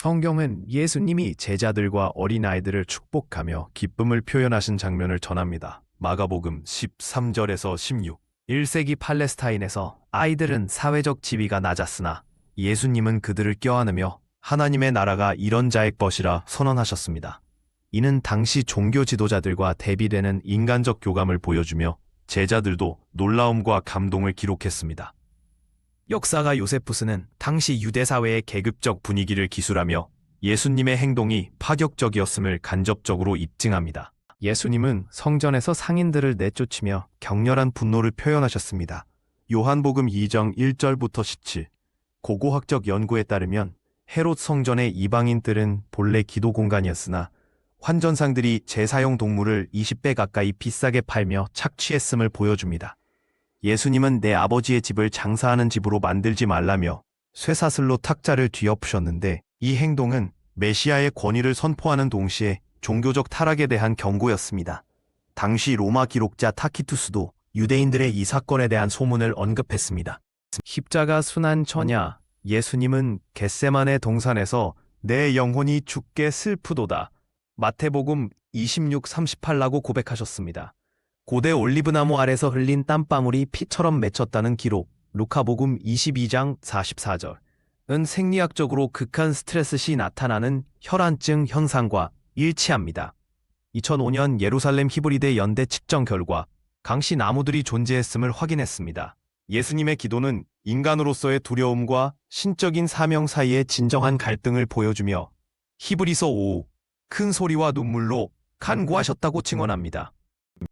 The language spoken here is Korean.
성경은 예수님이 제자들과 어린아이들을 축복하며 기쁨을 표현하신 장면을 전합니다. 마가복음 13절에서 16. 1세기 팔레스타인에서 아이들은 사회적 지위가 낮았으나 예수님은 그들을 껴안으며 하나님의 나라가 이런 자의 것이라 선언하셨습니다. 이는 당시 종교 지도자들과 대비되는 인간적 교감을 보여주며 제자들도 놀라움과 감동을 기록했습니다. 역사가 요세푸스는 당시 유대 사회의 계급적 분위기를 기술하며 예수님의 행동이 파격적이었음을 간접적으로 입증합니다. 예수님은 성전에서 상인들을 내쫓으며 격렬한 분노를 표현하셨습니다. 요한복음 2장 1절부터 17. 고고학적 연구에 따르면 헤롯 성전의 이방인들은 본래 기도 공간이었으나 환전상들이 제사용 동물을 20배 가까이 비싸게 팔며 착취했음을 보여줍니다. 예수님은 내 아버지의 집을 장사하는 집으로 만들지 말라며 쇠사슬로 탁자를 뒤엎으셨는데 이 행동은 메시아의 권위를 선포하는 동시에 종교적 타락에 대한 경고였습니다. 당시 로마 기록자 타키투스도 유대인들의 이 사건에 대한 소문을 언급했습니다. 십자가 순환 전야 예수님은 겟세만의 동산에서 내 영혼이 죽게 슬프도다. 마태복음 26, 38라고 고백하셨습니다. 고대 올리브나무 아래서 흘린 땀방울이 피처럼 맺혔다는 기록, 루카복음 22장 44절. 은 생리학적으로 극한 스트레스 시 나타나는 혈안증 현상과 일치합니다. 2005년 예루살렘 히브리대 연대 측정 결과 강씨 나무들이 존재했음을 확인했습니다. 예수님의 기도는 인간으로서의 두려움과 신적인 사명 사이의 진정한 갈등을 보여주며 히브리서 5, 큰 소리와 눈물로 간구하셨다고 증언합니다.